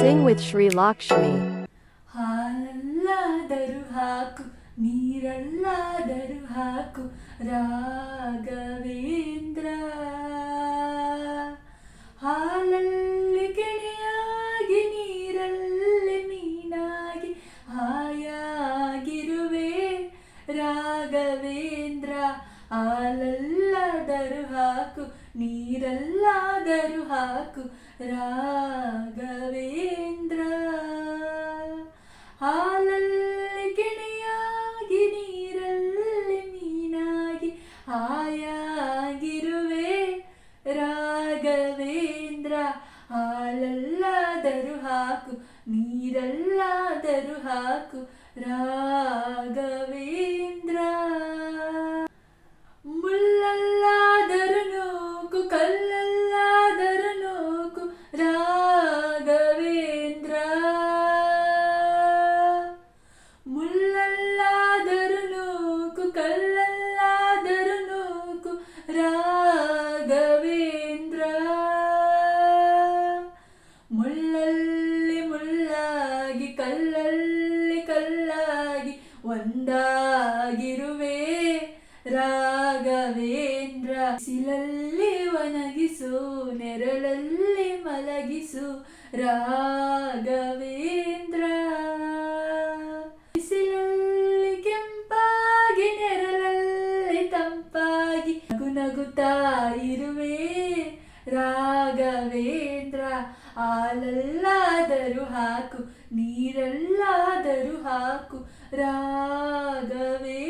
Sing with Sri Lakshmi. ಹಾಲಲ್ಲಾದರೂ ಹಾಕು, ನೀರಲ್ಲಾದರೂ ಹಾಕು, ರಾಘವೇಂದ್ರ ಹಾಲಲ್ಲಿ ಕೆಣೆಯಾಗಿ ನೀರಲ್ಲಿ ಮೀನಾಗಿ, ಹಾಯಾಗಿರುವೆ ರಾಘವೇಂದ್ರ ಹಾಲಲ್ಲಾದರೂ ಹಾಕು ನೀರಲ್ಲಾದರೂ ಹಾಕು. ರಾಘವೇಂದ್ರ, ಹಾಲಲ್ಲಿ ಕೆಣೆಯಾಗಿ, ನೀರಲ್ಲಿ ಮೀನಾಗಿ, ಹಾಯಾಗಿರುವೆ. ರಾಘವೇಂದ್ರ, ಹಾಲಲ್ಲಾದರೂ ಹಾಕು. ನೀರಲ್ಲಾದರೂ ಹಾಕು. ರಾಘವೇಂದ್ರ, ಮುಳ್ಳಲ್ಲಾದರೂ ನೂಕು. ಕಲ್ಲಲ್ಲಾದರೂ ಒಂದಾಗಿರುವೆ ರಾಘವೇಂದ್ರ, ಸಿಲಲ್ಲಿ ಒಣಗಿಸು, ನೆರಳಲ್ಲಿ ಮಲಗಿಸು. ರಾಘವೇಂದ್ರ, ಬಿಸಿಲಲ್ಲಿ ಕೆಂಪಾಗಿ, ನೆರಳಲ್ಲಿ ತಂಪಾಗಿ ನಗು ನಗುತ್ತಾ ಇರುವೆ. ರಾಘವೇಂದ್ರ ಹಾಲಲ್ಲಾದರೂ ಹಾಕು ನೀರಲ್ಲಾದರೂ ಹಾಕು ರಾಘವೇಂದ್ರ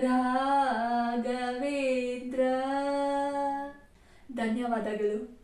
ರಾಘವೇಂದ್ರ. ಧನ್ಯವಾದಗಳು.